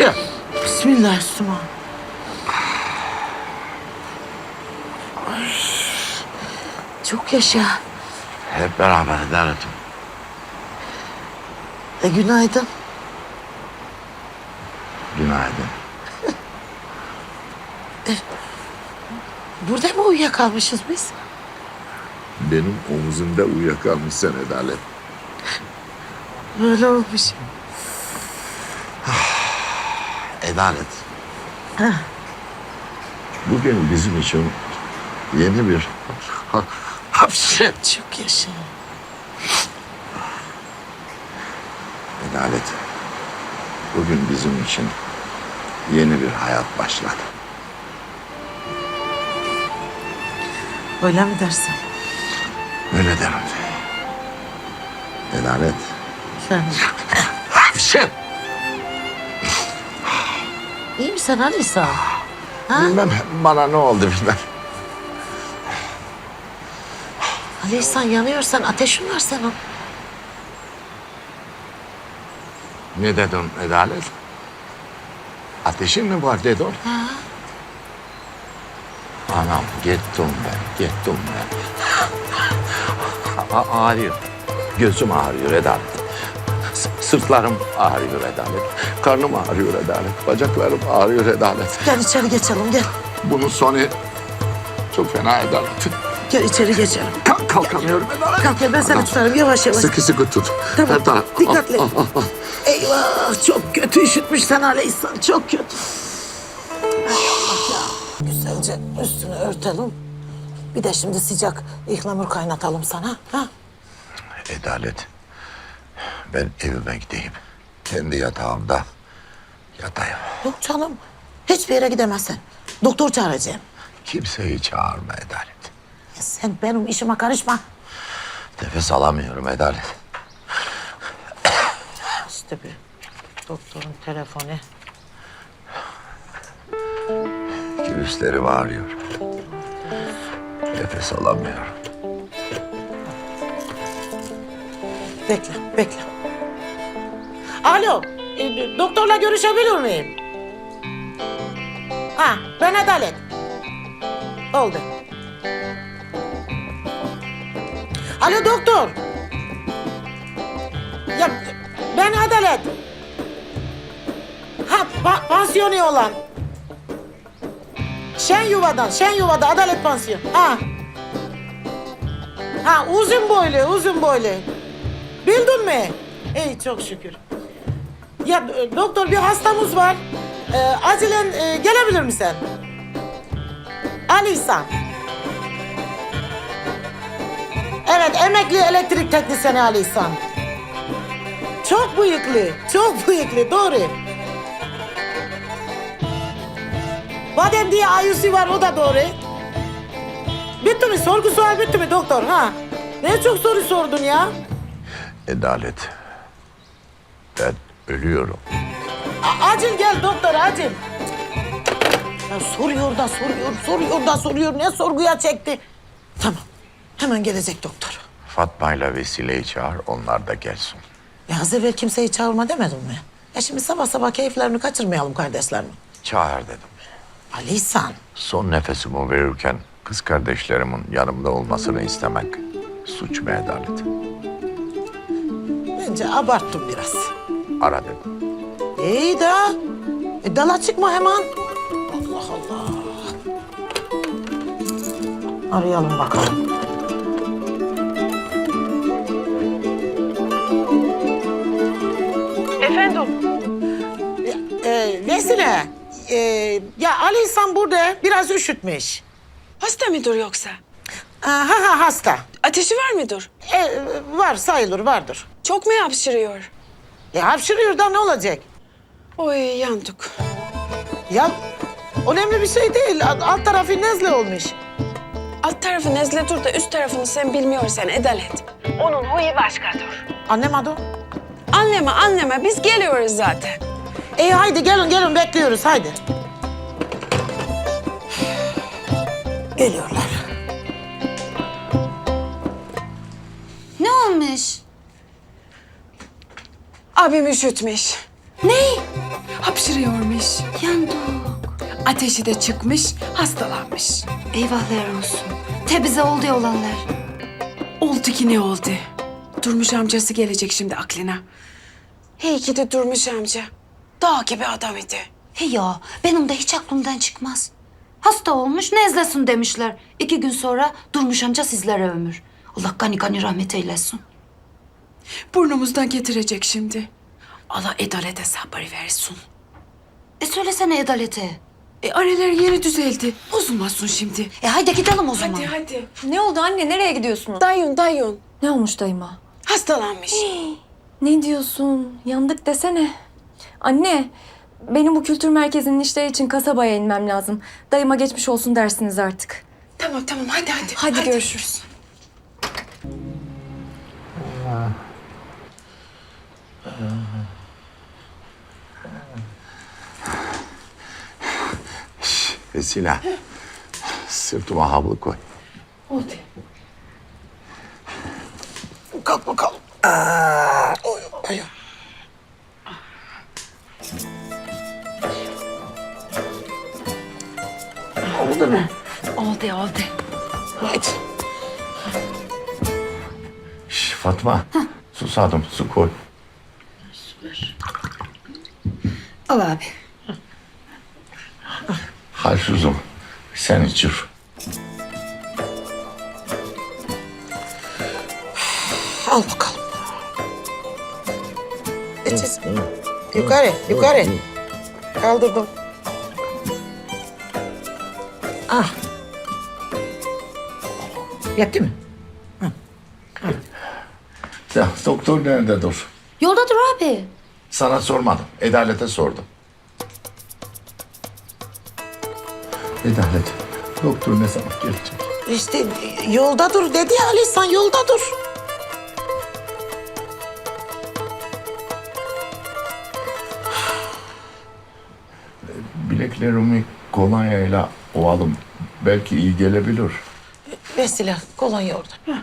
Hapşır. Bismillah. Ay, Çok yaşa. Hep beraber Adalet'im. E, günaydın. Günaydın. Burada mı uyuyakalmışız biz? Benim omuzumda uyuyakalmışsın Adalet. Öyle olmuş. Adalet. Bugün bizim için yeni bir Hapşır. Çok yaşa. Adalet. Bugün bizim için yeni bir hayat başladı. Öyle mi dersin? Öyle derim. Adalet. Efendim. Hapşır. İyi misin Ali sağ ol? Ha? Bilmem bana ne oldu bilmem. Ali İhsan yanıyorsan ateşin var senin. Ne dedin Adalet? Ateşin mi var dedin? Ha? Anam gittim ben, gittim ben. Ağrıyor. Gözüm ağrıyor Adalet. Sırtlarım ağrıyor Adalet. Karnım ağrıyor Adalet. Bacaklarım ağrıyor Adalet. Gel içeri geçelim gel. Bunun sonu çok fena Adalet. Gel içeri geçelim. Kalk, kalkamıyorum Adalet. Kalk gel ben seni tutarım yavaş yavaş. Sıkı sıkı tut. Tamam, Her taraf- dikkatli. Ah, ah, ah. Eyvah çok kötü üşütmüşsen Ali İhsan çok kötü. Ay Allah ya. Güzelce üstünü örtelim. Bir de şimdi sıcak ıhlamur kaynatalım sana. Ha? Adalet. Ben evime gideyim. Kendi yatağımda yatayım. Yok canım. Hiçbir yere gidemezsin. Doktor çağıracağım. Kimseyi çağırma Adalet. Ya sen benim işime karışma. Nefes alamıyorum Adalet. İşte bir doktorun telefonu. Göğüslerim ağrıyor. Nefes alamıyorum. Bekle, bekle. Alo, e, doktorla görüşebilir miyim? Ha, ben Adalet. Oldu. Alo doktor. Ya ben Adalet. Ha, pa- pansiyonu olan. Şen yuvadan, şen yuvada Adalet pansiyon. Ha. Ha, uzun boylu, uzun boylu. Bildin mi? İyi çok şükür. Ya e, doktor bir hastamız var. Ee, acilen e, gelebilir misin? Ali. Evet emekli elektrik teknisyeni Ali. Çok bıyıklı, çok bıyıklı doğru. Badem diye ayusu var o da doğru. Bitti mi? Sorgu sual bitti mi doktor? Ha? Ne çok soru sordun ya? Adalet. Ben ölüyorum. A- acil gel doktor acil. Ya soruyor da soruyor, soruyor da soruyor. Ne sorguya çekti? Tamam. Hemen gelecek doktor. Fatma ile Vesile'yi çağır, onlar da gelsin. Ya az evvel kimseyi çağırma demedim mi? Ya şimdi sabah sabah keyiflerini kaçırmayalım kardeşlerim. Çağır dedim. Ali İhsan. Son nefesimi verirken kız kardeşlerimin yanımda olmasını istemek suç mu Adalet? Bence abarttım biraz. Ara dedim. İyi de. E, dala çıkma hemen. Allah Allah. Arayalım bakalım. Efendim? Ee, Vesile. e, ya Ali İhsan burada biraz üşütmüş. Hasta mıdır yoksa? Ha ha hasta. Ateşi var mıdır? E, var sayılır vardır. Çok mu hapşırıyor? E hapşırıyor da ne olacak? Oy yandık. Ya önemli bir şey değil. Alt, alt tarafı nezle olmuş. Alt tarafı nezletur da üst tarafını sen bilmiyorsan Edalet. Onun huyu başkadır. Anlamadım. Anlama anlama biz geliyoruz zaten. İyi haydi gelin gelin bekliyoruz haydi. Geliyorlar. Abim üşütmüş. Ne? Hapşırıyormuş. Yandık. Ateşi de çıkmış, hastalanmış. Eyvahlar olsun. Te bize oldu ya olanlar. Oldu ki ne oldu? Durmuş amcası gelecek şimdi aklına. Hey ki de Durmuş amca. Dağ gibi adam idi. He ya benim de hiç aklımdan çıkmaz. Hasta olmuş nezlesin demişler. İki gün sonra Durmuş amca sizlere ömür. Allah gani gani rahmet eylesin. Burnumuzdan getirecek şimdi. Allah edalete sabır versin. E söylesene Edalet'e. E aralar yeni düzeldi. Bozulmasın şimdi. E haydi gidelim o zaman. Hadi hadi. Ne oldu anne? Nereye gidiyorsunuz? Dayın dayın. Ne olmuş dayıma? Hastalanmış. Ne diyorsun? Yandık desene. Anne, benim bu kültür merkezinin işleri için kasabaya inmem lazım. Dayıma geçmiş olsun dersiniz artık. tamam tamam hadi hadi. Hadi, görüşürüz. Vesile. Sırtıma havlu koy. Kalk bakalım. Aa, oy, oy. Oldu oldu. Haydi. Şş, Fatma. Susadım. Su koy. Al abi. Halsuzum. Sen içir. Al bakalım. İç iç. Yukarı, yukarı. Kaldırdım. Ah. Yetti mi? Ya, doktor nerede dur? Yoldadır abi. Sana sormadım. Edalete sordum. Edalet. Doktor ne zaman gelecek? İşte yolda dur dedi ya Ali sen yolda dur. Bileklerimi kolonyayla ovalım. Belki iyi gelebilir. Vesile kolonya orada.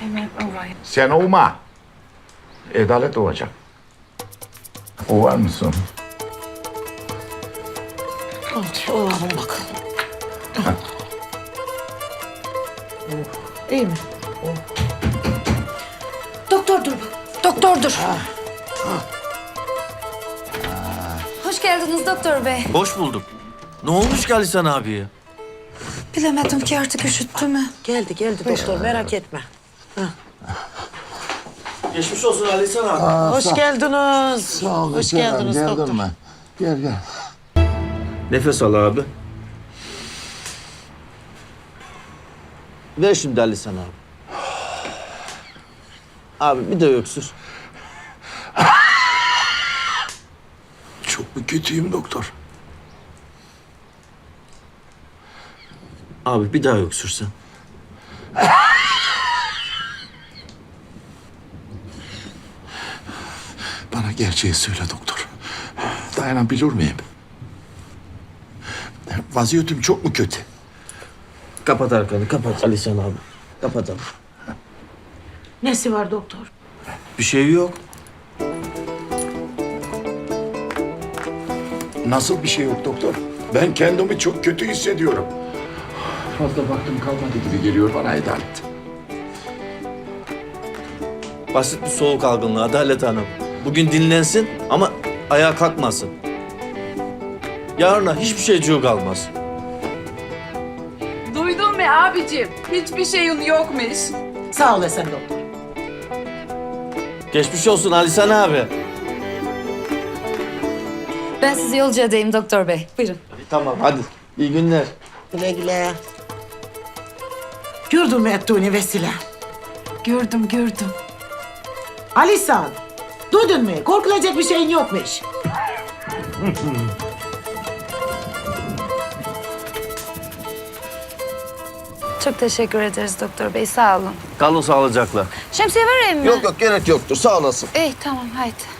Hemen ovayım. Sen olma. Edalet olacak. O var mısın? Oldu olalım bakalım. İyi mi? Doktor dur bu. Doktor dur. Hoş geldiniz doktor bey. Hoş bulduk. Ne olmuş ki Alisan abiye? Bilemedim ki artık üşüttü mü? Geldi geldi doktor merak etme. Geçmiş olsun Alisan abi. Hoş geldiniz. Hoş geldiniz doktor. Gel gel. Nefes al abi. Ver şimdi Alisan abi. Abi bir de öksür. Çok mu kötüyüm doktor? Abi bir daha öksürsen. Bana gerçeği söyle doktor. Dayanabilir miyim? Vaziyetim çok mu kötü? Kapat arkanı kapat Alisan abi. Kapat abi. Nesi var doktor? Bir şey yok. Nasıl bir şey yok doktor? Ben kendimi çok kötü hissediyorum. Fazla vaktim kalmadı gibi geliyor bana Adalet. Basit bir soğuk algınlığı Adalet Hanım. Bugün dinlensin ama ayağa kalkmasın. Yarına hiçbir şeyciği kalmaz. Duydun mu abicim? Hiçbir şeyin yokmuş. Sağ ol Esen doktor. Geçmiş olsun Alisan abi. Ben sizi yolcu edeyim doktor bey. Buyurun. Tamam hadi. İyi günler. Güle güle. Gördün mü ettiğini Vesile? Gördüm gördüm. Alisan, duydun mu? Korkulacak bir şeyin yokmuş. Çok teşekkür ederiz doktor bey sağ olun. Kalın sağlıcakla. Şemsiye vereyim mi? Yok yok gerek yoktur sağ olasın. İyi tamam haydi.